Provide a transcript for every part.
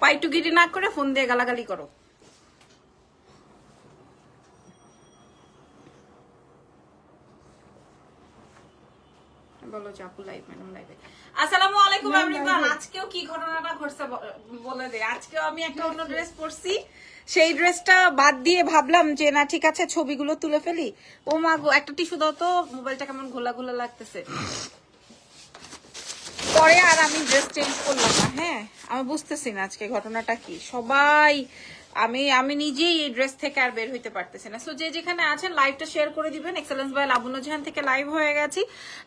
পাইটুগিরি না করে ফোন দিয়ে গালাগালি করো। বলো চাপু লাইভ ম্যাডাম লাইভে আসসালামু আলাইকুম এভরিওয়ান আজকেও কি ঘটনাটা ঘটছে বলে দে। আজকেও আমি একটা অন্য ড্রেস পরছি। সেই ড্রেসটা বাদ দিয়ে ভাবলাম যে না ঠিক আছে ছবিগুলো তুলে ফেলি। ও মা একটা টিস্যু দাও তো মোবাইলটা কেমন ঘোলা ঘোলা লাগতেছে। পরে আর আমি ড্রেস চেঞ্জ করলাম না হ্যাঁ? আমি বুঝতেছি না আজকে ঘটনাটা কি। সবাই, আমি আমি নিজেই এই ড্রেস থেকে আর বের হইতে পারতেছি না। সো যে যেখানে আছেন লাইভটা শেয়ার করে দিবেন। এক্সেলেন্স বাই লাবণ্য জাহান থেকে লাইভ হয়ে গেছি।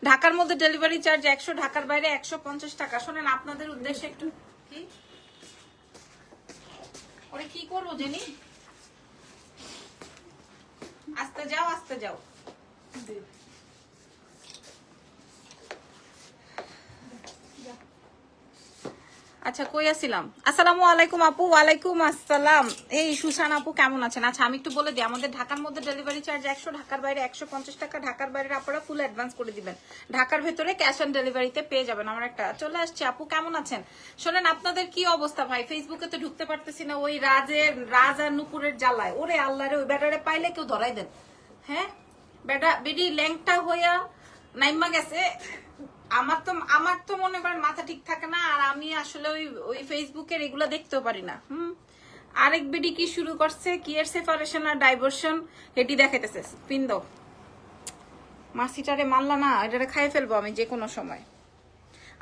ঢাকার মধ্যে ডেলিভারি চার্জ একশো, ঢাকার বাইরে একশো পঞ্চাশ টাকা। শোনেন, আপনাদের উদ্দেশ্যে একটু কি? ওরে কি করব, জেনি? আস্তে যাও আস্তে যাও। আচ্ছা কই আসছিলাম? আসসালামু আলাইকুম আপু, ওয়ালাইকুম আসসালাম। এই সুশান আপু, কেমন আছেন? আচ্ছা আমি একটু বলে দিই, আমাদের ঢাকার মধ্যে ডেলিভারি চার্জ একশো, ঢাকার বাইরে একশো পঞ্চাশ টাকা, ঢাকার বাইরে আপনারা ফুল অ্যাডভান্স করে দিবেন। ঢাকার ভেতরে ক্যাশ অন ডেলিভারিতে পেয়ে যাবেন। আমার একটা চলে আসছে। আপু, কেমন আছেন? শোনেন, আপনাদের কি অবস্থা ভাই? ফেসবুকে তো ঢুকতে পারতেছি না, ওই রাজের, রাজ আর নুপুরের জ্বালায়। ওরে আল্লাহ রে, ওই ব্যাটারে পাইলে কেউ ধরাই দেন। হ্যাঁ? বেটা বেডি ল্যাংটা হইয়া নাইমা গেছে। আমার তো আমার তো মনে করেন মাথা ঠিক থাকে না, আর আমি আসলে ওই ওই ফেসবুকের এগুলো দেখতেও পারি না, হুম? আরেক বিডি কি শুরু করছে? কি এর সেপারেশন আর ডাইভার্সন এটি দেখাইতেছে। পিন দাও মাসিটারে মানলা না, এটারে খাই ফেলব আমি যে কোনো সময়।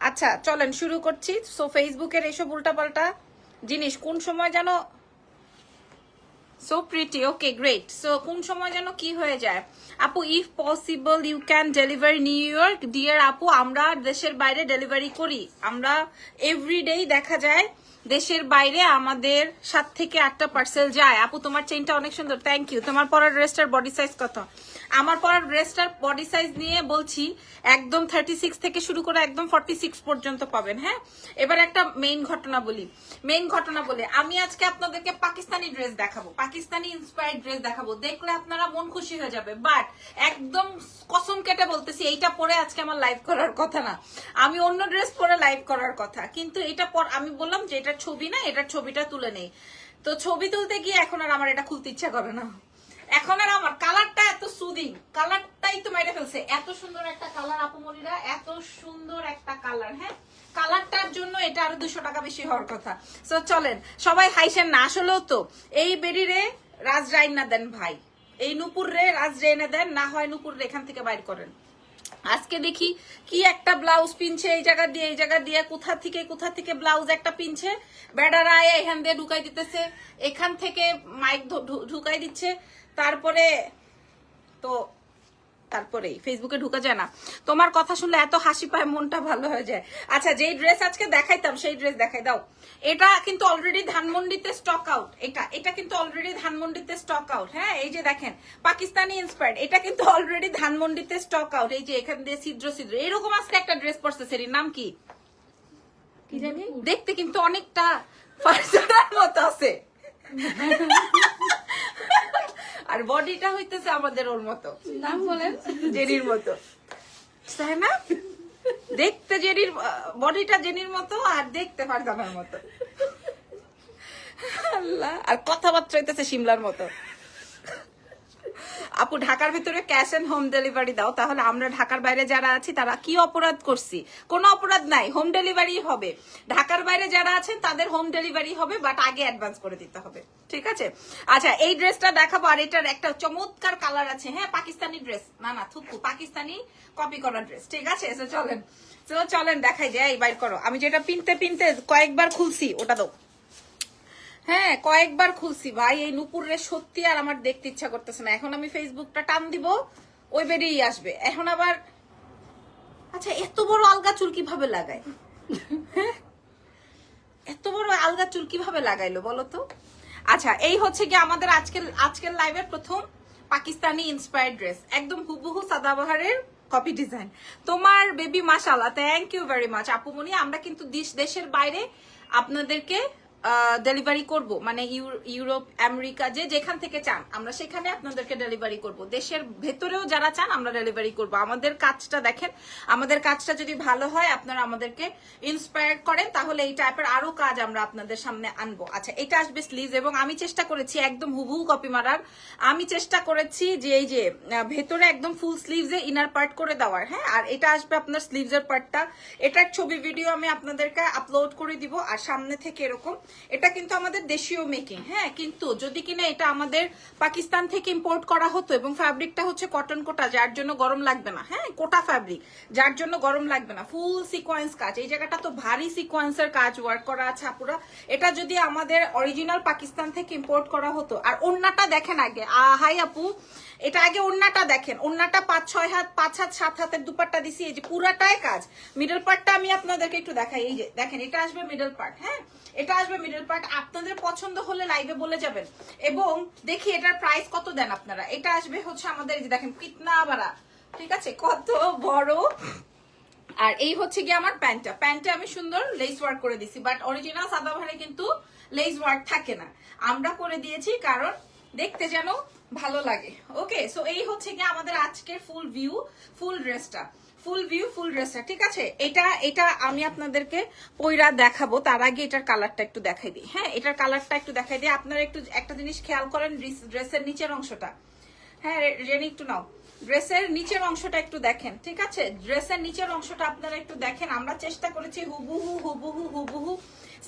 আচ্ছা চলেন, শুরু করছি। সো ফেসবুকের এইসব উল্টাপাল্টা জিনিস, কোন সময় যেন so pretty okay great so কোন সময় যেন কি হয়ে যায়? আপু if possible you can delivery New York dear আপু, আমরা দেশের বাইরে ডেলিভারি করি। আমরা এভরিডেই দেখা যায় দেশের বাইরে আমাদের সাত থেকে আটটা পার্সেল যায়। আপু, তোমার চেইনটা অনেক সুন্দর। থ্যাংক ইউ তোমার পরার ড্রেসটার বডি সাইজ কত? আমার পরার ড্রেসটার বডি সাইজ নিয়ে বলছি, একদম থার্টি সিক্স থেকে শুরু করে একদম ফর্টি সিক্স পর্যন্ত পাবেন হ্যাঁ? এবার একটা মেইন ঘটনা বলি। মেইন ঘটনা বলে। আমি আজকে আপনাদেরকে পাকিস্তানি ড্রেস দেখাবো। পাকিস্তানি ইন্সপায়ার্ড ড্রেস দেখাবো। দেখলে আপনারা মন খুশি হয়ে যাবে। বাট একদম কসম কেটে বলতেছি, এইটা পরে আজকে আমার লাইভ করার কথা না। আমি অন্য ড্রেস পরে লাইভ করার কথা। কিন্তু এটা পর আমি বললাম যে এটা ছবি না, এটার ছবিটা তুলে নেই। তো ছবি তুলতে গিয়ে এখন আর আমার এটা খুলতে ইচ্ছা করে না। এখন আর আমার কালারটা এত সুদিং কালারটাই তো মেরে ফেলছে। এত সুন্দর একটা কালার আপুমনিরা এত সুন্দর একটা কালার হ্যাঁ? কালারটার জন্য এটা আরও দুশো টাকা বেশি হওয়ার কথা। সো চলেন, সবাই হাইসেন না, আসলেও তো। এই বেরিরে রাজ রাইন না দেন ভাই। এই নুপুর রে রাজ রেনে দেন, না হয় নুপুর রে এখান থেকে বাইর করেন। আজকে দেখি কি একটা ব্লাউজ পিনছে এই জায়গা দিয়ে, এই জায়গা দিয়ে, কোথা থেকে কোথা থেকে ব্লাউজ একটা পিনছে। বেড়ারা এখান দিয়ে ঢুকাই দিতেছে। এখান থেকে মাইক ঢুকাই দিচ্ছে। তারপরে তো তারপরেই ফেসবুকে ঢুকা যায় না। তোমার কথা শুনলে এত হাসি পায় মনটা ভালো হয়ে যায়। আচ্ছা যেই ড্রেস আজকে দেখাইতাম সেই ড্রেস দেখাই দাও। এটা কিন্তু অলরেডি ধানমন্ডিতে স্টক আউট এটা এটা কিন্তু অলরেডি ধানমন্ডিতে স্টক আউট হ্যাঁ এই যে দেখেন পাকিস্তানি ইন্সপায়ার্ড এটা কিন্তু অলরেডি ধানমন্ডিতে স্টক আউট এই যে এখান দিয়ে ছিদ্র ছিদ্র। এরকম আজকে একটা ড্রেস পরছে সেরির নাম কি? কি জানি? দেখতে কিন্তু অনেকটা ফারজানার মতো আছে। আর বডিটা হইতেছে আমাদের ওর মতো। নাম বলেন। জেনির মতো। তাই না? দেখতে জেনির বডিটা জেনির মতো আর দেখতে ফারজানার মতো। আল্লাহ। আর কথাবার্তা হইতেছে সিমলার মতো। আপু, ঢাকার ভিতরে ক্যাশ এন্ড হোম ডেলিভারি দাও, তাহলে আমরা ঢাকার বাইরে যারা আছি, তারা কি অপরাধ করছি? কোনো অপরাধ নাই হোম ডেলিভারি হবে। ঢাকার বাইরে যারা আছেন, তাদের হোম ডেলিভারি হবে বাট আগে অ্যাডভান্স করে দিতে হবে। ঠিক আছে? আচ্ছা এই ড্রেসটা দেখাবো, আর এটার একটা চমৎকার কালার আছে। হ্যাঁ পাকিস্তানি ড্রেস। না না থুকু পাকিস্তানি কপি করা ড্রেস। ঠিক আছে? চলেন। তো চলেন, দেখাই যায় এই বাইর করো। আমি যেটা পিনতে পিনতে কয়েকবার খুলছি, ওটা দাও। হ্যাঁ কয়েকবার খুলছি ভাই, এই নুপুরের সত্যি আর আমার দেখতে ইচ্ছা করতেছে না। এখন আমি ফেসবুকটা টান দিব, ওই বেরিয়েই আসবে। এখন আবার আচ্ছা এত বড় আলগা চুল কীভাবে লাগায়? হ্যাঁ? এত বড় আলগা চুল কীভাবে লাগাইলো বলো তো? আচ্ছা এই হচ্ছে কি আমাদের আজকের আজকের লাইভের প্রথম পাকিস্তানি ইন্সপায়ার্ড ড্রেস একদম হুবহু সাদাবাহারের কপি ডিজাইন তোমার বেবি মাশাল্লাহ থ্যাংক ইউ ভেরি মাচ আপুমনি আমরা কিন্তু দেশ- দেশের বাইরে আপনাদেরকে ডেলিভারি করব। মানে ইউ- ইউরোপ, আমেরিকা, যে যেখান থেকে চান, আমরা সেখানে আপনাদেরকে ডেলিভারি করব। দেশের ভেতরেও যারা চান, আমরা ডেলিভারি করব। আমাদের কাজটা দেখেন, আমাদের কাজটা যদি ভালো হয়, আপনারা আমাদেরকে ইন্সপায়ার করেন, তাহলে এই টাইপের আরও কাজ আমরা আপনাদের সামনে আনব। আচ্ছা এটা আসবে স্লিভ এবং আমি চেষ্টা করেছি একদম হুবহু কপি মারার। আমি চেষ্টা করেছি যে এই যে ভেতরে একদম ফুল স্লিভসে ইনার পার্ট করে দেওয়ার হ্যাঁ? আর এটা আসবে আপনার স্লিভসের পার্টটা এটার ছবি ভিডিও আমি আপনাদেরকে আপলোড করে দিব, আর সামনে থেকে এরকম এটা কিন্তু আমাদের দেশীয় মেকিং হ্যাঁ? কিন্তু যদি কিনা এটা আমাদের পাকিস্তান থেকে ইম্পোর্ট করা হতো এবং ফ্যাব্রিকটা হচ্ছে কটন কোটা, যার জন্য গরম লাগবে না হ্যাঁ? কোটা ফ্যাব্রিক যার জন্য গরম লাগবে না ফুল সিকোয়েন্স কাজ। এই জায়গাটা তো ভারী সিকোয়েন্সের কাজ ওয়ার্ক করা আছে আপুরা। এটা যদি আমাদের অরিজিনাল পাকিস্তান থেকে ইম্পোর্ট করা হতো, আর অন্যটা দেখেন আগে। হাই আপু এটা আগে ওন্নাটা দেখেন। ওন্নাটা পাঁচ, ছয় হাত, পাঁচ হাত, সাত হাতের দুপাট্টা দিছি। এই যে পুরাটাই কাজ। মিডল পার্টটা আমি আপনাদেরকে একটু দেখাই। এই যে দেখেন, এটা আসবে মিডল পার্ট হ্যাঁ? এটা আসবে মিডল পার্ট আপনাদের পছন্দ হলে লাইভে বলে যাবেন। এবং দেখি এটার প্রাইস কত দেন আপনারা? এটা আসবে হচ্ছে আমাদের এই যে দেখেন কিতনা বাড়া ঠিক আছে? কত বড়। আর এই হচ্ছে গিয়ে আমার প্যান্টটা। প্যান্টে আমি সুন্দর লেস ওয়ার্ক করে দিছি। বাট অরিজিনাল সাদা সাদাভারে কিন্তু লেস ওয়ার্ক থাকে না। আমরা করে দিয়েছি কারণ দেখতে যেন ভালো লাগে। ওকে সো এই হচ্ছে গিয়ে আমাদের আজকের ফুল ভিউ ফুল ড্রেসটা ফুল ভিউ ফুল ড্রেসটা ঠিক আছে? এটা এটা আমি আপনাদেরকে পইরা দেখাবো, তার আগে এটার কালারটা একটু দেখাই দিই। হ্যাঁ এটার কালারটা একটু দেখাই দিই। আপনারা একটু, একটা জিনিস খেয়াল করেন ড্রেসের নিচের অংশটা। হ্যাঁ রেনি, একটু নাও। ড্রেসের নিচের অংশটা একটু দেখেন, ঠিক আছে? ড্রেসের নিচের অংশটা আপনারা একটু দেখেন। আমরা চেষ্টা করেছি হুবুহু হুবুহু হুবুহু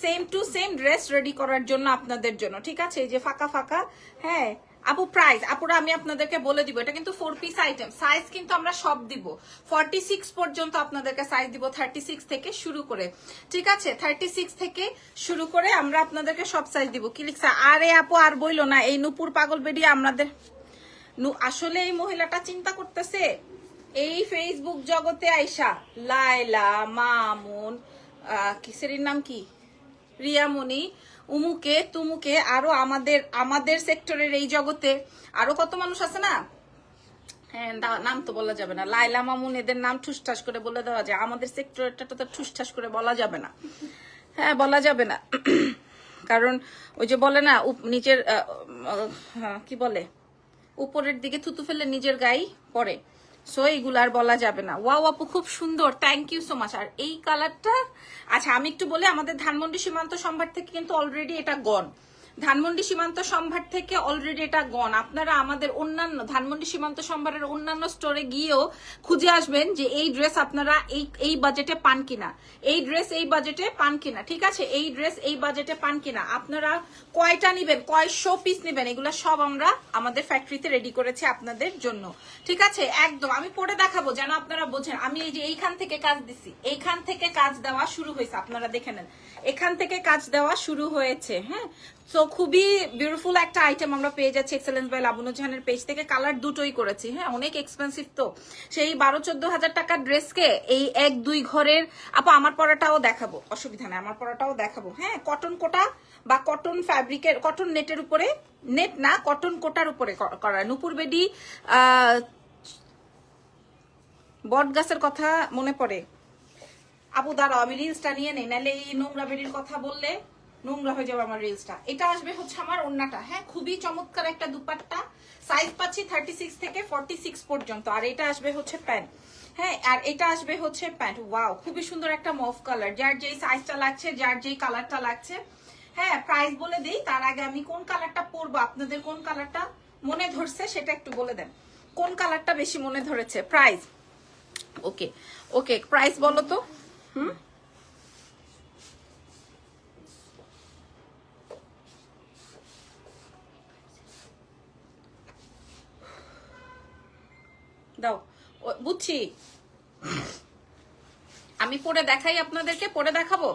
same to same dress ready করার জন্য আপনাদের জন্য, ঠিক আছে? এই যে ফাঁকা ফাঁকা হ্যাঁ আপু প্রাইস আপুরা, আমি আপনাদেরকে বলে দিব, এটা কিন্তু ফোর পিস আইটেম সাইজ কিন্তু আমরা সব দিব। ফর্টি সিক্স পর্যন্ত আপনাদেরকে সাইজ দিব থার্টি সিক্স থেকে শুরু করে। ঠিক আছে? থার্টি সিক্স থেকে শুরু করে আমরা আপনাদেরকে সব সাইজ দিব। কি লিখছে? আরে আপু, আর বইলো না, এই নুপুর পাগল বেরিয়ে আমাদের আসলে এই মহিলাটা চিন্তা করতেছে? এই ফেসবুক জগতে আইসা লাইলা মামুন কিসের নাম কি? রিয়ামণি উমুকে তুমুকে আরও আমাদের আমাদের সেক্টরের এই জগতে আরও কত মানুষ আছে না? হ্যাঁ নাম তো বলা যাবে না। লাইলা মামুন এদের নাম ঠুসঠাস করে বলে দেওয়া যায়। আমাদের সেক্টরটা তো ঠুসঠাস করে বলা যাবে না। হ্যাঁ বলা যাবে না। কারণ ওই যে বলে না নিচের হ্যাঁ, কি বলে? উপরের দিকে থুতু ফেলে নিজের গায়ে পড়ে। সো এইগুলো আর বলা যাবে না। ওয়াও আপু, খুব সুন্দর। থ্যাংক ইউ সো মাচ আর এই কালারটা আচ্ছা আমি একটু বলি, আমাদের ধানমন্ডি সীমান্ত সম্ভার থেকে কিন্তু অলরেডি এটা গন ধানমন্ডি সীমান্ত সম্ভার থেকে অলরেডি এটা গন আপনারা আমাদের অন্যান্য ধানমন্ডি সীমান্ত সম্ভারের অন্যান্য স্টোরে গিয়েও খুঁজে আসবেন যে এই ড্রেস আপনারা এই এই বাজেটে পান কিনা। এই ড্রেস এই বাজেটে পান কিনা। ঠিক আছে? এই ড্রেস এই বাজেটে পান কিনা। আপনারা কয়টা নিবেন? কয়শো পিস নেবেন? এগুলো সব আমরা আমাদের ফ্যাক্টরিতে রেডি করেছি আপনাদের জন্য। ঠিক আছে? একদম। আমি পরে দেখাবো যেন আপনারা বোঝেন। আমি এই যে এইখান থেকে কাজ দিছি। এইখান থেকে কাজ দেওয়া শুরু হয়েছে। আপনারা দেখে নেন। এখান থেকে কাজ দেওয়া শুরু হয়েছে। হ্যাঁ? তো খুবই বিউটিফুল একটা আইটেম আমরা পেয়ে যাচ্ছি এক্সেলেন্স বাই লাবনু জাহানের পেজ থেকে। কালার দুটোই করেছি হ্যাঁ অনেক এক্সপেন্সিভ তো। সেই বারো চোদ্দ হাজার টাকার ড্রেসকে এই এক, দুই ঘরের, আপা, আমার পরাটাও দেখাবো, অসুবিধা নেই, আমার পরাটাও দেখাবো হ্যাঁ কটন কোটা বা কটন ফ্যাব্রিকের কটন নেটের উপরে নেট না কটন কোটার উপরে করা। নুপুর বেডি বট গাছের কথা মনে পড়ে? আপু, দাঁড়াও, আমি রিলসটা নিয়ে নেই, নাহলে এই নোংরা বেরির কথা বললে নোংরা হয়ে যাবে আমার রিলসটা এটা আসবে হচ্ছে আমার ওন্নাটা হ্যাঁ? খুবই চমৎকার একটা দুপাট্টা। সাইজ পাচ্ছি থার্টি সিক্স থেকে ফর্টি সিক্স পর্যন্ত, আর এটা আসবে হচ্ছে প্যান্ট হ্যাঁ? আর এটা আসবে হচ্ছে প্যান্ট ওয়াও খুবই সুন্দর একটা মফ কালার যার যেই সাইজটা লাগছে, যার যেই কালারটা লাগছে হ্যাঁ? প্রাইস বলে দিই, তার আগে আমি কোন কালারটা পরবো, আপনাদের কোন কালারটা মনে ধরছে সেটা একটু বলে দেন। কোন কালারটা বেশি মনে ধরেছে? প্রাইস ওকে ওকে প্রাইস বলো তো। হুম? দাও। বুঝছি। আমি পরে দেখাই আপনাদেরকে, পরে দেখাবো।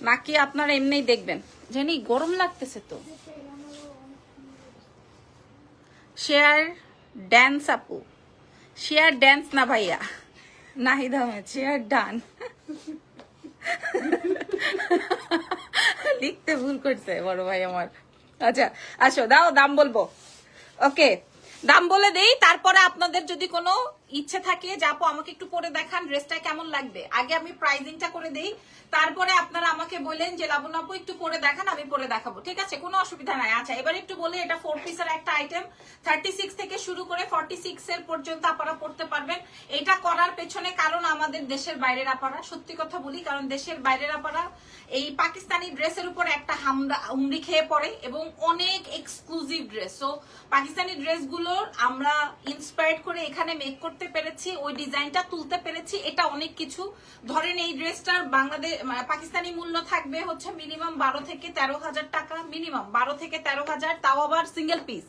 নাকি আপনারা এমনিই দেখবেন। জানি, গরম লাগতেছে তো। শেয়ার ড্যান্স আপু। শেয়ার ড্যান্স না ভাইয়া। Nahid Ahmed, share done. লিখতে ভুল করছে বড় ভাই আমার। আচ্ছা আসো, দাও, দাম বলব। ওকে দাম বলে দেই, তারপরে আপনাদের যদি কোনো ইচ্ছে থাকে যাব আমাকে একটু পরে দেখান ড্রেসটা কেমন লাগবে? আগে আমি প্রাইজিংটা করে দেই তারপরে আপনারা আমাকে বলেন যে লাবণ্য আপু, একটু পরে দেখান, আমি পরে দেখাবো। ঠিক আছে? কোনো অসুবিধা নাই। আচ্ছা এবার একটু বলে, এটা ফোর পিসের একটা আইটেম থার্টি সিক্স থেকে শুরু করে ফর্টি সিক্স এর পর্যন্ত আপনারা পড়তে পারবেন। এটা করার পেছনে কারণ আমাদের দেশের বাইরের আপারা। সত্যি কথা বলি, কারণ দেশের বাইরের আপারা এই পাকিস্তানি ড্রেসের উপর একটা হামরা হুমড়ি খেয়ে পড়ে এবং অনেক এক্সক্লুসিভ ড্রেস সো পাকিস্তানি ড্রেসগুলোর আমরা ইন্সপায়ার্ড করে এখানে মেক করতে পেরেছি, ওই ডিজাইনটা তুলতে পেরেছি। এটা অনেক কিছু। ধরেন এই ড্রেসটার বাংলাদেশ পাকিস্তানি মূল্য থাকবে হচ্ছে মিনিমাম বারো থেকে তেরো হাজার টাকা, মিনিমাম বারো থেকে তেরো হাজার, তাও আবার সিঙ্গেল পিস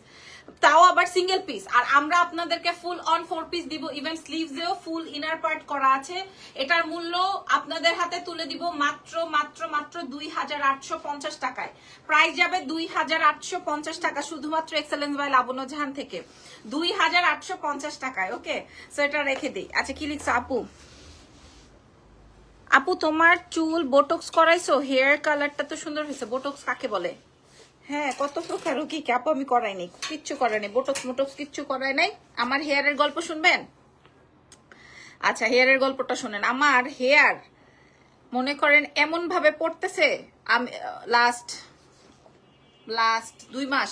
তাও আবার সিঙ্গেল পিস আর আমরা আপনাদেরকে ফুল অন ফোর পিস দিব ইভেন স্লিভসেও ফুল ইনার পার্ট করা আছে। এটার মূল্য আপনাদের হাতে তুলে দিব মাত্র মাত্র মাত্র দুই হাজার আটশো পঞ্চাশ টাকায়। প্রাইস যাবে দুই হাজার আটশো পঞ্চাশ টাকা, শুধুমাত্র এক্সেলেন্স বাই লাবণ্য জাহান থেকে। দুই হাজার আটশো পঞ্চাশ টাকায় ওকে সো এটা রেখে দিই। আচ্ছা কি লিখছো আপু? আপু, তোমার চুল বোটক্স করাইছো? হেয়ার কালারটা তো সুন্দর হয়েছে। বোটক্স কাকে বলে? হ্যাঁ কত প্রকার ও কি আপু আমি করাইনি কিচ্ছু করাইনি বোটক্স মোটক্স কিচ্ছু করাই নাই। আমার হেয়ারের গল্প শুনবেন? আচ্ছা হেয়ারের গল্পটা শুনেন। আমার হেয়ার মনে করেন এমন ভাবে পড়তেছে, আমি লাস্ট লাস্ট দুই মাস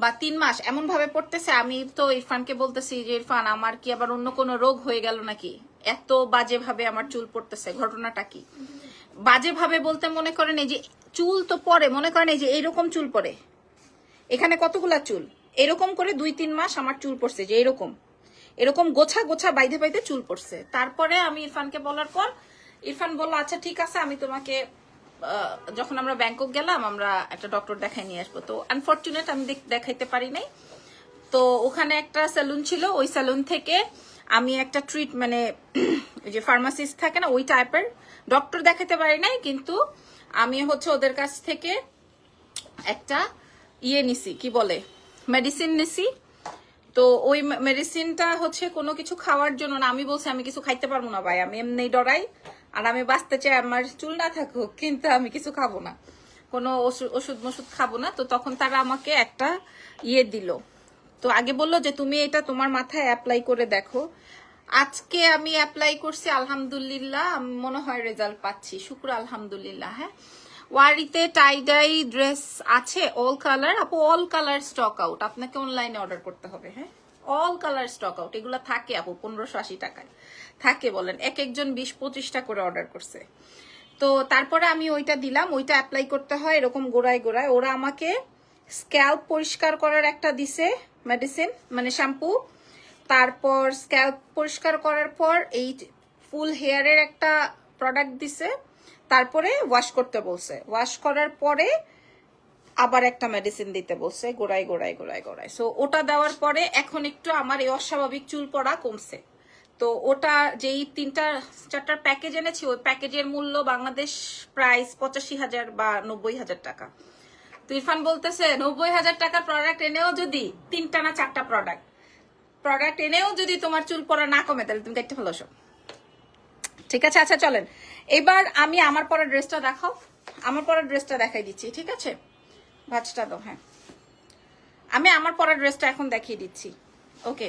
বা তিন মাস এমন ভাবে পড়তেছে, আমি তো ইরফানকে বলতেছি যে, ইরফান, আমার কি আবার অন্য কোনো রোগ হয়ে গেল নাকি? এত বাজে ভাবে আমার চুল পড়তেছে, ঘটনাটা কি? বাজে ভাবে বলতে মনে করেন এই যে চুল তো পরে মনে করেন এই যে এইরকম চুল পরে এখানে কতগুলা চুল? এরকম করে দুই তিন মাস আমার চুল পড়ছে যে এরকম। এরকম গোছা গোছা বাইধে বাইধে চুল পড়ছে। তারপরে আমি ইরফানকে বলার পর, ইরফান বলল আচ্ছা ঠিক আছে, আমি তোমাকে যখন আমরা ব্যাংকক গেলাম, আমরা একটা ডক্টর দেখাই নিয়ে আসব। তো আনফর্চুনেট আমি দেখ- দেখাইতে পারি নাই। তো ওখানে একটা স্যালুন ছিল, ওই স্যালুন থেকে আমি একটা ট্রিট মানে যে ফার্মাসিস্ট থাকে না, ওই টাইপের ডক্টর দেখাতে পারি নাই, কিন্তু আমি হচ্ছে ওদের কাছ থেকে একটা ইয়ে নিছি, কি বলে মেডিসিন নিছি। তো ওই মেডিসিনটা হচ্ছে কোনো কিছু খাওয়ার জন্য না, আমি বলছি আমি কিছু খাইতে পারব না ভাই, আমি এমনি ডরাই, আর আমি বাঁচতে চাই, আমার চুল না থাকুক, কিন্তু আমি কিছু খাব না। কোনো ওষুধ ওষুধ খাব না, তো তখন তারা আমাকে একটা ইয়ে দিল। তো আগে বলল যে তুমি এটা তোমার মাথায় অ্যাপ্লাই করে দেখো। আজকে আমি অ্যাপ্লাই করছি, আলহামদুলিল্লাহ, মনে হয় রেজাল্ট পাচ্ছি। শুক্র আলহামদুলিল্লাহ হ্যাঁ। ওয়ারিতে টাইডাই ড্রেস আছে অল কালার আপু অল কালার স্টক আউট আপনাকে অনলাইনে অর্ডার করতে হবে হ্যাঁ। অল কালার স্টক আউট এগুলো থাকে আপু, পনেরোশো আশি টাকায়। থাকে বলেন, এক একজন বিশ পঁচিশটা করে অর্ডার করছে। তো তারপরে আমি ওইটা দিলাম, ওইটা অ্যাপ্লাই করতে হয় এরকম গোড়ায় গোড়ায়। ওরা আমাকে স্ক্যাল্প পরিষ্কার করার একটা দিছে মেডিসিন মানে শ্যাম্পু তারপর স্ক্যাল্প পরিষ্কার করার পর এই ফুল হেয়ারের একটা প্রোডাক্ট দিছে, তারপরে ওয়াশ করতে বলছে। ওয়াশ করার পরে আবার একটা মেডিসিন দিতে বলছে, গোড়ায় গোড়ায় গোড়ায় গোড়ায়। সো ওটা দেওয়ার পরে এখন একটু আমার এই অস্বাভাবিক চুল পড়া কমছে। তো ওটা যেই তিনটা চারটার প্যাকেজ এনেছি, ওই প্যাকেজের মূল্য বাংলাদেশ প্রাইস পঁচাশি হাজার বা নব্বই হাজার টাকা। তো ইরফান বলতেছে, নব্বই হাজার টাকার প্রোডাক্ট এনেও যদি তিনটা না চারটা প্রোডাক্ট প্রোডাক্ট এনেও যদি তোমার চুল পড়া না কমে, তাহলে তুমি দেখতে ভালো ঠিক আছে? আচ্ছা চলেন। এবার আমি আমার পরা ড্রেসটা দেখাও। আমার পরা ড্রেসটা দেখাই দিচ্ছি, ঠিক আছে? ভাজটা দাও হ্যাঁ। আমি আমার পরা ড্রেসটা এখন দেখিয়ে দিচ্ছি, ওকে?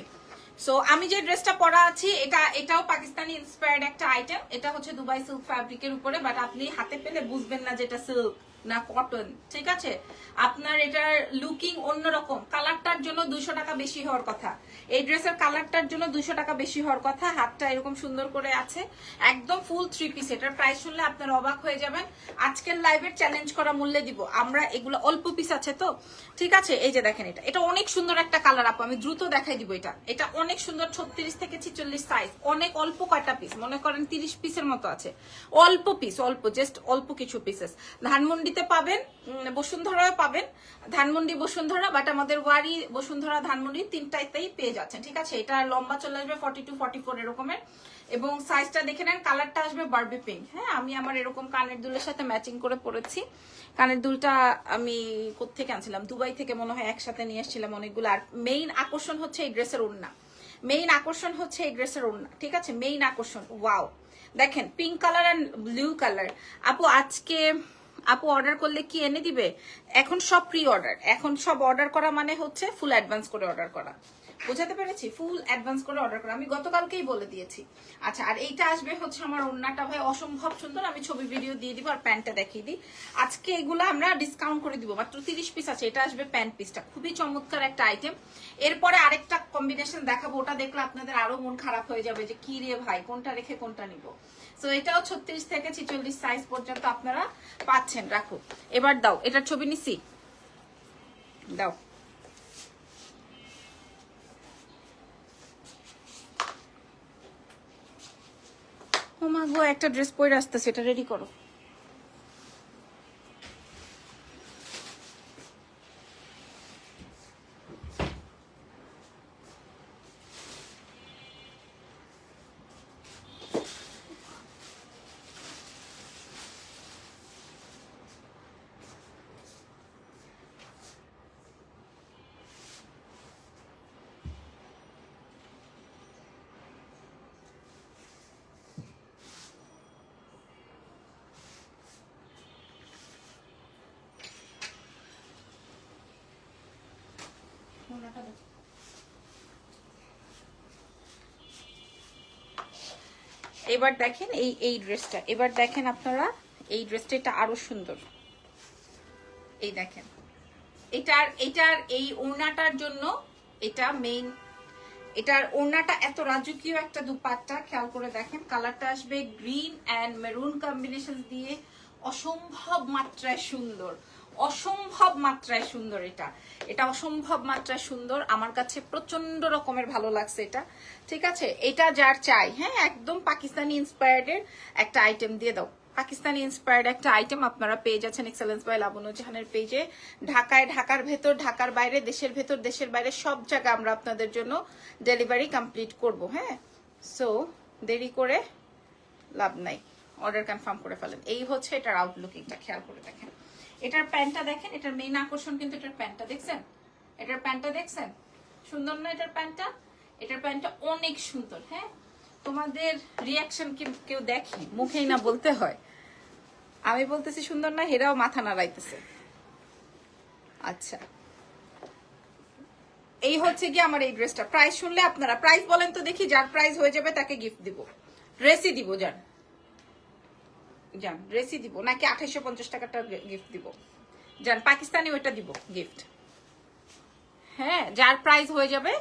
সো আমি যে ড্রেসটা পরা আছি, এটা, এটাও পাকিস্তানি ইন্সপায়ার্ড একটা আইটেম এটা হচ্ছে দুবাই সিল্ক ফ্যাব্রিকের উপরে বাট আপনি হাতে পেলে বুঝবেন না যেটা সিল্ক না কটন ঠিক আছে? আপনার এটার লুকিং অন্যরকম। কালারটার জন্য দুশো টাকা বেশি হওয়ার কথা। এই ড্রেসের কালারটার জন্য দুশো টাকা বেশি হওয়ার কথা। হাতটা এরকম সুন্দর করে আছে। একদম ফুল থ্রি পিস এটার প্রাইস শুনলে আপনার অবাক হয়ে যাবেন। আজকের লাইভের চ্যালেঞ্জ করা মূল্যে দিব। আমরা এগুলো অল্প পিস আছে তো? ঠিক আছে? এই যে দেখেন এটা। এটা অনেক সুন্দর একটা কালার আপু। আমি দ্রুত দেখাই দিব এটা। এটা অনেক সুন্দর ছত্রিশ থেকে ছিচল্লিশ সাইজ অনেক অল্প কয়টা পিস মনে করেন তিরিশ পিসের মতো আছে। অল্প পিস অল্প জাস্ট অল্প কিছু পিসেস ধানমন্ডিতে পাবেন উম, বসুন্ধরাও পাবেন। ধানমন্ডি বসুন্ধরা বাট আমাদের ওয়ারি, বসুন্ধরা, ধানমন্ডি তিনটাইতেই পেয়ে যাচ্ছেন, ঠিক আছে? এটা লম্বা চলে আসবে ফর্টি টু ফর্টি ফোর এরকমের। এবং সাইজটা দেখে নেন কালারটা আসবে বার্বি পিঙ্ক হ্যাঁ আমি আমার এরকম কানের দুলের সাথে ম্যাচিং করে পরেছি। কানের দুলটা আমি কোত্থেকে আনছিলাম? দুবাই থেকে মনে হয় একসাথে নিয়ে এসেছিলাম অনেকগুলো। আর মেইন আকর্ষণ হচ্ছে এই ড্রেসের ওড়না। মেইন আকর্ষণ হচ্ছে এই ড্রেসের ওড়না, ঠিক আছে? মেইন আকর্ষণ ওয়াও দেখেন pink colour and blue colour আপু, আজকে আপু অর্ডার করলে কি এনে দিবে? এখন সব প্রি অর্ডার এখন সব অর্ডার করা মানে হচ্ছে ফুল অ্যাডভান্স করে অর্ডার করা। বোঝাতে পেরেছি? ফুল অ্যাডভান্স করে অর্ডার করা। আমি গতকালকেই বলে দিয়েছি। আচ্ছা আর এইটা আসবে হচ্ছে আমার ওড়নাটা ভাই অসম্ভব সুন্দর। আমি ছবি ভিডিও দিয়ে দিব আর প্যান্টটা দেখিয়ে দিই। আজকে এগুলো আমরা ডিসকাউন্ট করে দিব। মাত্র তিরিশ পিস আছে। এটা আসবে প্যান্ট পিসটা খুবই চমৎকার একটা আইটেম এরপরে আরেকটা কম্বিনেশন দেখাবো। ওটা দেখলে আপনাদের আরও মন খারাপ হয়ে যাবে যে, কি রে ভাই? কোনটা রেখে কোনটা নিব? সো এটাও ছত্রিশ থেকে ছিচল্লিশ সাইজ পর্যন্ত আপনারা পাচ্ছেন। রাখো। এবার দাও, এটার ছবি নিছি। দাও। হোমা গো, একটা ড্রেস পরে আসতেছে, এটা রেডি করো। দাও। এবার দেখেন এই এই ড্রেসটা। এবার দেখেন আপনারা, এই ড্রেসটা এটা আরও সুন্দর। এই দেখেন। এটার এটার এই ওড়নাটার জন্য এটা মেইন এটার ওড়নাটা এত রাজকীয় একটা দুপাট্টা, খেয়াল করে দেখেন। কালারটা আসবে গ্রিন অ্যান্ড মেরুন কম্বিনেশন দিয়ে অসম্ভব মাত্রায় সুন্দর। অসম্ভব মাত্রায় সুন্দর এটা। এটা অসম্ভব মাত্রায় সুন্দর। আমার কাছে প্রচণ্ড রকমের ভালো লাগছে এটা। ঠিক আছে? এটা যার চাই হ্যাঁ? একদম পাকিস্তানি ইন্সপায়ার্ডের একটা আইটেম দিয়ে দাও। পাকিস্তানি ইন্সপায়ার্ড একটা আইটেম আপনারা পেয়ে যাচ্ছেন এক্সেলেন্স বাই লাবণ্য জাহানের পেজে ঢাকায়, ঢাকার ভেতর, ঢাকার বাইরে, দেশের ভেতর, দেশের বাইরে সব জায়গায় আমরা আপনাদের জন্য ডেলিভারি কমপ্লিট করব হ্যাঁ? সো দেরি করে লাভ নাই। অর্ডার কনফার্ম করে ফেলেন। এই হচ্ছে এটার আউটলুকিংটা খেয়াল করে দেখেন। এটার প্যান্টটা দেখেন, এটার মেইন আকর্ষণ কিন্তু এটার প্যান্টটা, দেখছেন? এটার প্যান্টটা দেখছেন? সুন্দর না এটার প্যান্টটা? এটার প্যান্টটা অনেক সুন্দর হ্যাঁ? তোমাদের রিয়াকশন কেউ দেখে? মুখেই না বলতে হয়। আমি বলতেছি সুন্দর না, হেরাও মাথা নাড়াইতেছে। আচ্ছা। এই হচ্ছে কি আমার এই ড্রেসটা প্রাইস শুনলে আপনারা প্রাইস বলেন তো দেখি, যার প্রাইস হয়ে যাবে তাকে গিফট দিব। ড্রেসই দিব যান যান ড্রেসই দিব। নাকি আঠাইশো পঞ্চাশ টাকাটা গিফট দিব? যান পাকিস্তানি ওইটা দিব গিফট হ্যাঁ যার প্রাইস হয়ে যাবে,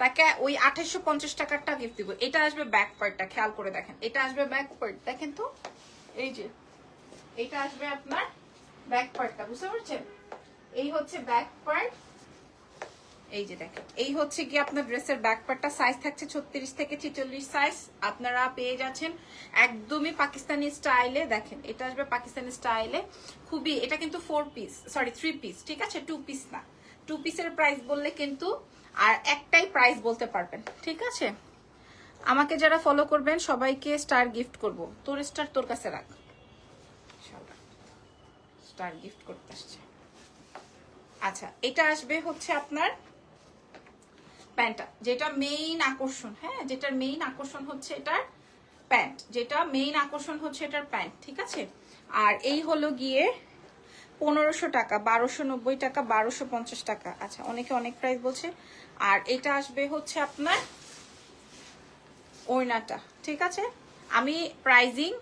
তাকে ওই আঠাইশো পঞ্চাশ টাকারটা গিফট দিব। এটা আসবে ব্যাক পার্টটা খেয়াল করে দেখেন। এটা আসবে ব্যাক পার্ট দেখেন তো, এই যে, এটা আসবে আপনার ব্যাক পার্টটা বুঝতে পারছেন? এই হচ্ছে ব্যাক পার্ট এই যে দেখেন, এই হচ্ছে কি আপনার ড্রেসের ব্যাক পার্টটা সাইজ থাকছে ছত্রিশ থেকে ছিচল্লিশ সাইজ আপনারা পেয়ে যাচ্ছেন একদমই পাকিস্তানি স্টাইলে দেখেন, এটা আসবে পাকিস্তানি স্টাইলে খুবই, এটা কিন্তু four piece sorry three piece ঠিক আছে? টু পিস না। টু পিসের প্রাইস বললে কিন্তু আর একটাই প্রাইস বলতে পারবেন, ঠিক আছে? আমাকে যারা ফলো করবেন, সবাইকে স্টার গিফট করব। তোর স্টার তোর কাছে রাখ। স্টার গিফট করতে আসছে। আচ্ছা এটা আসবে হচ্ছে আপনার প্যান্টটা, যেটা মেইন আকর্ষণ হ্যাঁ যেটার মেইন আকর্ষণ হচ্ছে এটার প্যান্ট, যেটা মেইন আকর্ষণ হচ্ছে এটার প্যান্ট, ঠিক আছে? আর এই হলো গিয়ে পনেরোশো টাকা, বারোশো নব্বই টাকা, বারোশো পঞ্চাশ টাকা। আচ্ছা অনেকে অনেক প্রাইস বলছে। আর এটা আসবে হচ্ছে আপনার ওড়নাটা, ঠিক আছে? আমি প্রাইজিং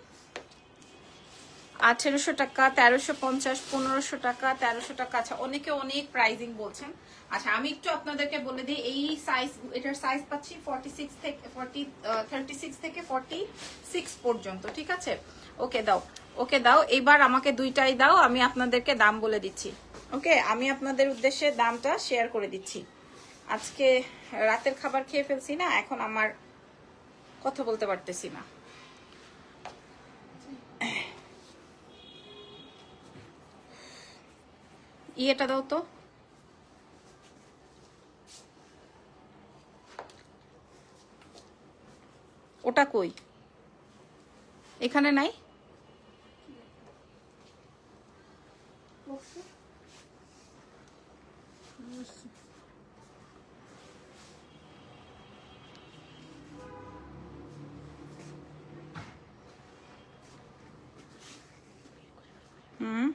আঠেরোশো টাকা, তেরোশো পঞ্চাশ, পনেরোশো টাকা, তেরোশো টাকা আচ্ছা অনেকে অনেক প্রাইজিং বলছেন। আচ্ছা আমি একটু আপনাদেরকে বলে দিই, এই সাইজ এটার সাইজ পাচ্ছি ফর্টি সিক্স থেকে ফর্টি থার্টি সিক্স থেকে ফর্টি সিক্স পর্যন্ত, ঠিক আছে? ওকে দাও। ওকে দাও। এবার আমাকে দুইটাই দাও, আমি আপনাদেরকে দাম বলে দিচ্ছি। ওকে আমি আপনাদের উদ্দেশ্যে দামটা শেয়ার করে দিচ্ছি। আজকে রাতের খাবার খেয়ে ফেলছি না, এখন আমার কথা বলতে পারতেছি না। ইয়েটা দাও তো। ওটা কই? এখানে নাই? হুম।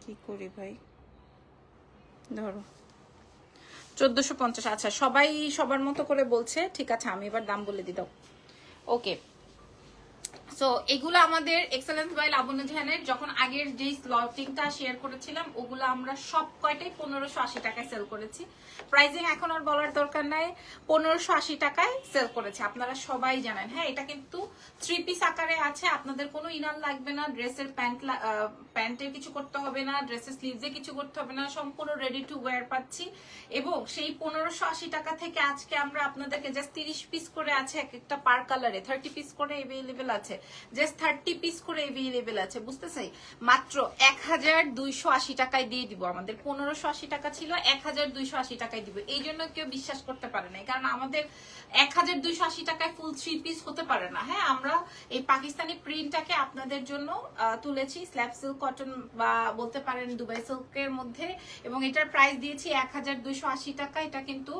কি করি ভাই? ধরো। চোদ্দশো পঞ্চাশ। আচ্ছা সবাই সবার মতো করে বলছে, ঠিক আছে, আমি এবার দাম বলে দিই ওকে সো এগুলো আমাদের এক্সেলেন্স বাই লাবণ্য জাহানের যখন আগের যে স্লটিংটা শেয়ার করেছিলাম, ওগুলো আমরা সব কয়টাই পনেরোশো আশি টাকায় সেল করেছি। প্রাইজিং এখন আর বলার দরকার নাই, পনেরোশো আশি টাকায় সেল করেছে। আপনারা সবাই জানেন হ্যাঁ এটা কিন্তু থ্রি পিস আকারে আছে, আপনাদের কোনো ইনার লাগবে না ড্রেসের প্যান্ট প্যান্টের কিছু করতে হবে না, ড্রেসের স্লিভসে কিছু করতে হবে না, সম্পূর্ণ রেডি টু ওয়্যার পাচ্ছি। এবং সেই পনেরোশো আশি টাকা থেকে আজকে আমরা আপনাদেরকে জাস্ট তিরিশ পিস করে আছে এক একটা পার কালারে থার্টি পিস করে এভেলেবেল আছে। জাস্ট থার্টি পিস করে এভেলেবেল আছে, বুঝতে চাই? মাত্র এক হাজার দুইশো আশি টাকায় দিয়ে দিব। আমাদের পনেরোশো আশি টাকা ছিল এক হাজার দুইশো আশি টাকায় দিব। এই জন্য কেউ বিশ্বাস করতে পারে না কারণ আমাদের এক হাজার দুইশো আশি টাকায় ফুল থ্রি পিস হতে পারে না। হ্যাঁ আমরা এই পাকিস্তানি প্রিন্টটাকে আপনাদের জন্য তুলেছি স্ল্যাব সিল্ক কটন বা বলতে পারেন দুবাই সিল্কের মধ্যে এবং এটার প্রাইস দিয়েছি এক হাজার দুইশো আশি টাকা। এটা কিন্তু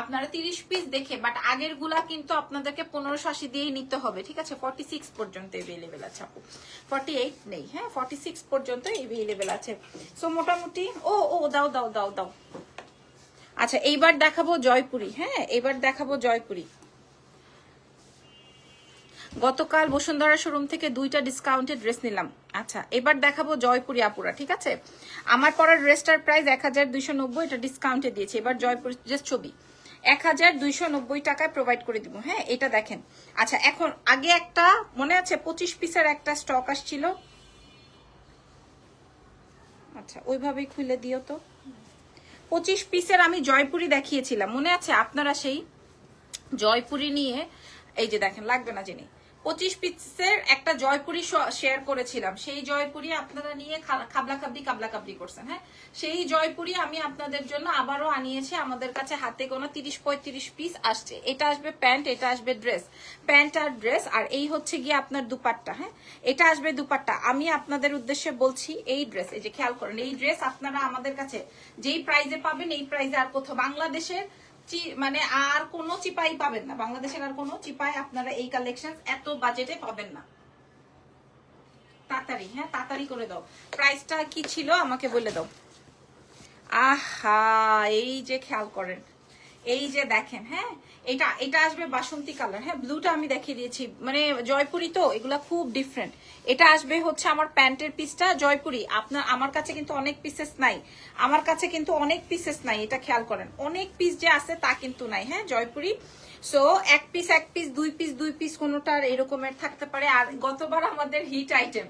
আপনারা তিরিশ পিস দেখে বাট আগেরগুলা কিন্তু আপনাদেরকে পনেরোশো আশি দিয়েই নিতে হবে, ঠিক আছে? ফর্টি সিক্স পর্যন্ত এভেলেবেল আছে আপু। ফর্টি এইট নেই হ্যাঁ? ফর্টি সিক্স পর্যন্ত এভেলেবেল আছে। সো মোটামুটি, ও ও, দাও দাও দাও দাও। আচ্ছা এইবার দেখাবো জয়পুরি হ্যাঁ? এবার দেখাবো জয়পুরি। গতকাল বসুন্ধরা শোরুম থেকে দুইটা ডিসকাউন্টে ড্রেস নিলাম। আচ্ছা এবার দেখাবো জয়পুরি আপুরা, ঠিক আছে? আমার পরার ড্রেসটার প্রাইস এক হাজার নব্বই, এটা ডিসকাউন্টে দিয়েছে। এবার জয়পুরি জাস্ট ছবি। এক হাজার দুইশো নব্বই টাকায় প্রোভাইড করে দিব হ্যাঁ? এটা দেখেন। আচ্ছা এখন আগে একটা, মনে আছে, পঁচিশ পিসের একটা স্টক আসছিল? আচ্ছা ওইভাবেই খুলে দিও তো। পঁচিশ পিসের আমি জয়পুরি দেখিয়েছিলাম, মনে আছে? আপনারা সেই জয়পুরি নিয়ে, এই যে দেখেন, লাগবে না জেনে। পঁচিশ পিসের একটা জয়পুরি শেয়ার করেছিলাম। সেই জয়পুরি আপনারা নিয়ে খাবলা খাবলি কাবলা কাবলি করছেন হ্যাঁ? সেই জয়পুরি আমি আপনাদের জন্য আবারও আনিয়েছি। আমাদের কাছে হাতে কোনো তিরিশ পঁয়ত্রিশ পিস আসছে। এটা আসবে প্যান্ট, এটা আসবে ড্রেস। প্যান্ট আর ড্রেস, আর এই হচ্ছে গিয়ে আপনার দুপাট্টা হ্যাঁ? এটা আসবে দুপাট্টা। আমি আপনাদের উদ্দেশ্যে বলছি, এই ড্রেস, এই যে খেয়াল করেন, এই ড্রেস আপনারা আমাদের কাছে যেই প্রাইজে পাবেন, এই প্রাইজে আর কোথাও, বাংলাদেশের মানে আর কোনো চিপাই পাবেন না। বাংলাদেশের আর কোনো চিপাই আপনারা এই কালেকশন এত বাজেটে পাবেন না। তাড়াতাড়ি হ্যাঁ তাড়াতাড়ি করে দাও। প্রাইসটা কি ছিল আমাকে বলে দাও। আহা, এই যে খেয়াল করেন। এই যে দেখেন হ্যাঁ? এটা এটা আসবে বাসন্তী কালার হ্যাঁ? ব্লুটা আমি দেখিয়ে দিয়েছি। মানে জয়পুরি তো, এগুলা খুব ডিফারেন্ট এটা আসবে হচ্ছে আমার প্যান্টের পিসটা জয়পুরি। আপনার, আমার কাছে কিন্তু অনেক পিসেস নাই। আমার কাছে কিন্তু অনেক পিসেস নাই, এটা খেয়াল করেন। অনেক পিস যে আছে, তা কিন্তু নাই হ্যাঁ? জয়পুরি। সো এক পিস এক পিস দুই পিস দুই পিস কোনোটার এরকমের থাকতে পারে। আর গতবার আমাদের হিট আইটেম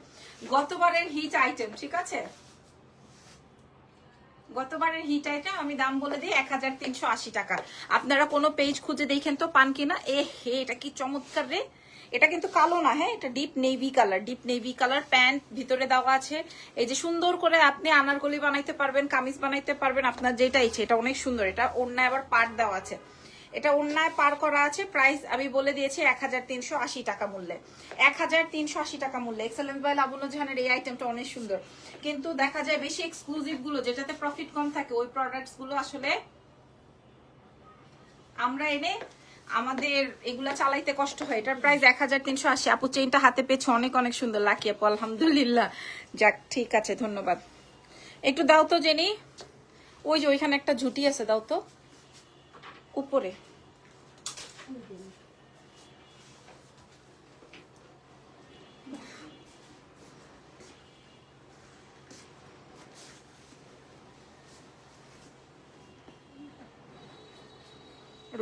গতবারের হিট আইটেম ঠিক আছে? গতবারের হিট আইটেম আমি দাম বলে দিই এক হাজার তিনশো আশি টাকা। আপনারা কোনো পেজ খুঁজে দেখেন তো, পান কিনা? এ হে, এটা কি চমৎকার রে। এটা কিন্তু কালো না হ্যাঁ এটা deep navy colour deep navy colour pant ভিতরে দেওয়া আছে। এই যে সুন্দর করে আপনি আনারকলি বানাইতে পারবেন, কামিজ বানাইতে পারবেন, আপনার যেটা ইচ্ছে, এটা অনেক সুন্দর, এটা অন্য আবার পাট দেওয়া আছে। এটা অন্যায় পার করা আছে। প্রাইস আমি বলে দিয়েছি এক হাজার তিনশো আশি টাকা মূল্যে। এক হাজার তিনশো আশি টাকা মূল্যে। এক্সেলেন্ট বাই লাবণ্য জাহানের এই আইটেমটা অনেক সুন্দর। কিন্তু দেখা যায় বেশি এক্সক্লুসিভগুলো, যেটাতে প্রফিট কম থাকে, ওই প্রোডাক্টসগুলো আসলে আমরা এনে আমাদের এগুলা চালাইতে কষ্ট হয়। এটার প্রাইস এক হাজার তিনশো আশি। আপু চেইনটা হাতে পেয়েছে। অনেক অনেক সুন্দর। লাকি আপু, আলহামদুলিল্লাহ। যাক, ঠিক আছে, ধন্যবাদ। একটু দাও তো, জেনি। ওই যে ওইখানে একটা ঝুটি আছে, দাও তো। উপরে।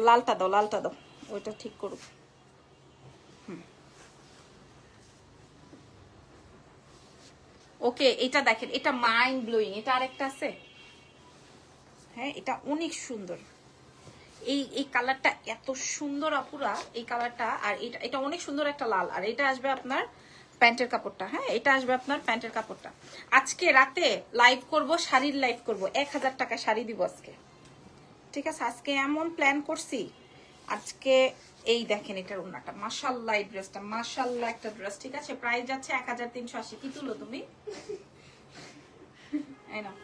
লালটা দাও লালটা দাও, ওইটা ঠিক করুক ওকে, এটা দেখেন, এটা মাইন্ড ব্লোয়িং এটা আরেকটা আছে। হ্যাঁ এটা অনেক সুন্দর। এই এই কালারটা এত সুন্দর আপুরা এই কালারটা আর এটা এটা অনেক সুন্দর একটা লাল। আর এটা আসবে আপনার প্যান্টের কাপড়টা হ্যাঁ? এটা আসবে আপনার প্যান্টের কাপড়টা। আজকে রাতে লাইভ করব শাড়ির লাইভ করব। এক হাজার টাকা শাড়ি দিব আজকে। ঠিক আছে? আজকে এমন প্ল্যান করছি। আজকে এই দেখেন এটার ওনাটা মাসাল্লাহ এই ড্রেসটা মাসাল্লাহ একটা ড্রেস ঠিক আছে? প্রাইস যাচ্ছে এক হাজার তিনশো আশি। কি তুলো তুমি? এই নাও।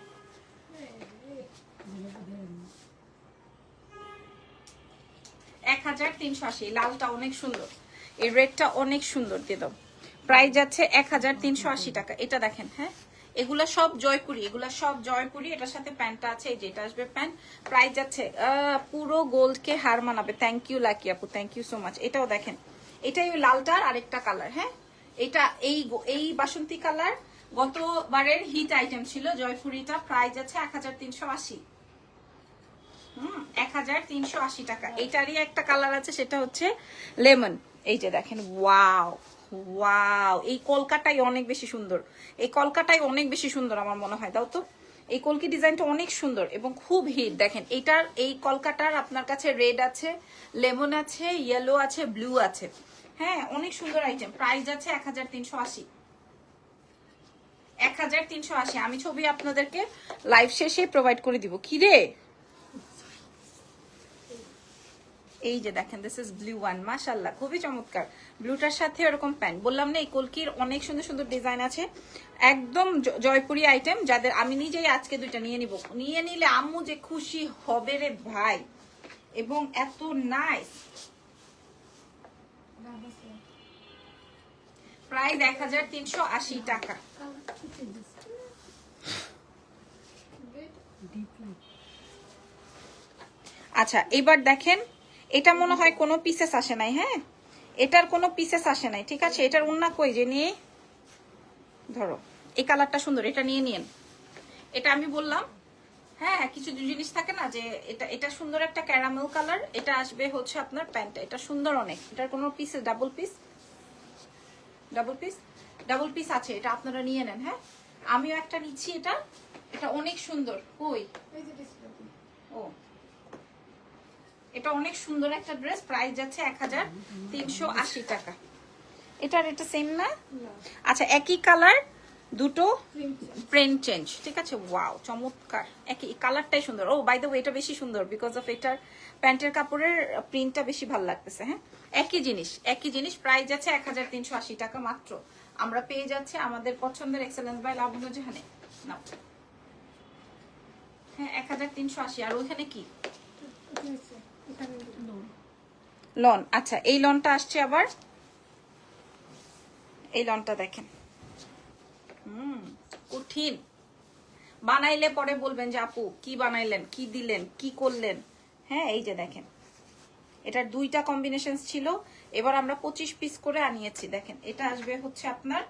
এক হাজার তিনশো আশি। লালটা অনেক সুন্দর। রেডটা অনেক সুন্দর এক হাজার তিনশো আশি টাকা। এটা দেখেন হ্যাঁ? এগুলা সব জয়পুরি সব জয়পুরি। এটার সাথে প্যান্টটা আছে, এই যে আসবে প্যান্ট। পুরো গোল্ডকে হার মানাবে। থ্যাংক ইউ লাকি আপু থ্যাংক ইউ সো মাচ এটাও দেখেন, এটাই ওই লালটার আরেকটা কালার হ্যাঁ? এটা এই এই বাসন্তী কালার গতবারের হিট আইটেম ছিল জয়পুরিটা। প্রাইস আছে এক হাজার তিনশো আশি। এক হাজার তিনশো আশি টাকা। এটারই একটা কালার আছে, সেটা হচ্ছে লেমন। এই যে দেখেন ওয়াও ওয়াও এই কলকাতাই অনেক বেশি সুন্দর। এই কলকাতাই অনেক বেশি সুন্দর আমার মনে হয় দাও তো? এই কলকি ডিজাইনটা অনেক সুন্দর এবং খুব হিট দেখেন, এটার, এই কলকাতার আপনার কাছে রেড আছে, লেমন আছে ইয়েলো আছে ব্লু আছে। হ্যাঁ অনেক সুন্দর আইটেম প্রাইস আছে এক হাজার তিনশো আশি। এক হাজার তিনশো আশি। আমি ছবি আপনাদেরকে লাইভ শেষে প্রোভাইড করে দিব। কি রে এই যে দেখেন দিস ইজ ব্লু ওয়ান মাশাল্লাহ খুবই চমৎকার। ব্লুটার সাথে এরকম প্যান্ট। বললাম না, এই কলকির অনেক সুন্দর সুন্দর ডিজাইন আছে। একদম জয়পুরি আইটেম যাদের আমি নিজেই আজকে দুইটা নিয়ে নিব। নিয়ে নিলে আম্মু যে খুশি হবে রে ভাই। এবং এত নাইস প্রায় এক হাজার তিনশো আশি টাকা। আচ্ছা এবার দেখেন এটা মনে হয় কোনো পিসেস আসে নাই হ্যাঁ? এটার কোনো পিসেস আসে নাই ঠিক আছে? এটার উন্না কই যে নিয়ে? ধরো এই কালারটা সুন্দর এটা নিয়ে নিন এটা আমি বললাম হ্যাঁ কিছু জিনিস থাকে না যে এটা এটা সুন্দর একটা ক্যারামেল কালার এটা আসবে হচ্ছে আপনার প্যান্টটা এটা সুন্দর অনেক এটার কোনো piece double piece double piece double piece আছে এটা আপনারা নিয়ে নেন হ্যাঁ? আমিও একটা নিচ্ছি এটা এটা অনেক সুন্দর। কই? ও। এটা অনেক সুন্দর একটা ড্রেস প্রাইস যাচ্ছে এক হাজার তিনশো আশি টাকা। এটার এটা সেম না? আচ্ছা একই কালার দুটো প্রিন্ট চেঞ্জ ঠিক আছে? ওয়াও চমৎকার। একই কালারটাই সুন্দর। ও বাই দ্য ওয়ে এটা বেশি সুন্দর বিকজ অফ এটার প্যান্টের কাপড়ের প্রিন্টটা বেশি ভালো লাগতেছে হ্যাঁ? একই জিনিস একই জিনিস প্রাইস যাচ্ছে এক হাজার তিনশো আশি টাকা মাত্র। আমরা পেয়ে যাচ্ছি আমাদের পছন্দের এক্সেলেন্স বাই লাবণ্য জাহানে নাও। হ্যাঁ এক হাজার তিনশো আশি। আর ওইখানে কি? লন। আচ্ছা এই লনটা আসছে আবার। এই লনটা দেখেন। কঠিন। বানাইলে পরে বলবেন যে, আপু, কি বানাইলেন? কি দিলেন? কি করলেন? হ্যাঁ এই যে দেখেন। এটার দুইটা কম্বিনেশন ছিল। এবার আমরা পঁচিশ পিস করে আনিয়েছি। দেখেন, এটা আসবে হচ্ছে আপনার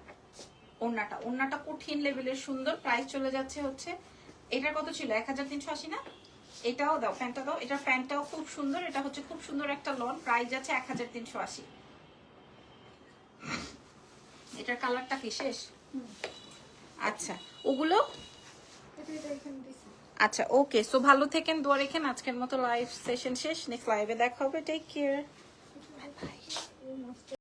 ওন্নাটা ওন্নাটা কঠিন লেভেলের সুন্দর। প্রাইস চলে যাচ্ছে হচ্ছে, এটার কত ছিল? এক হাজার তিনশো আশি না? এটাও দাও প্যান্টটা দাও। এটার প্যান্টটাও খুব সুন্দর এটা হচ্ছে খুব সুন্দর একটা লন। প্রাইস আছে এক হাজার তিনশো আশি। এটার কালারটা কি শেষ। আচ্ছা ওগুলো। আচ্ছা ওকে সো ভালো থেকেন দোয়া রেখেন আজকের মতো লাইভ সেশন শেষ। নেক্সট লাইভে দেখা হবে টেক কেয়ার এই মাছটা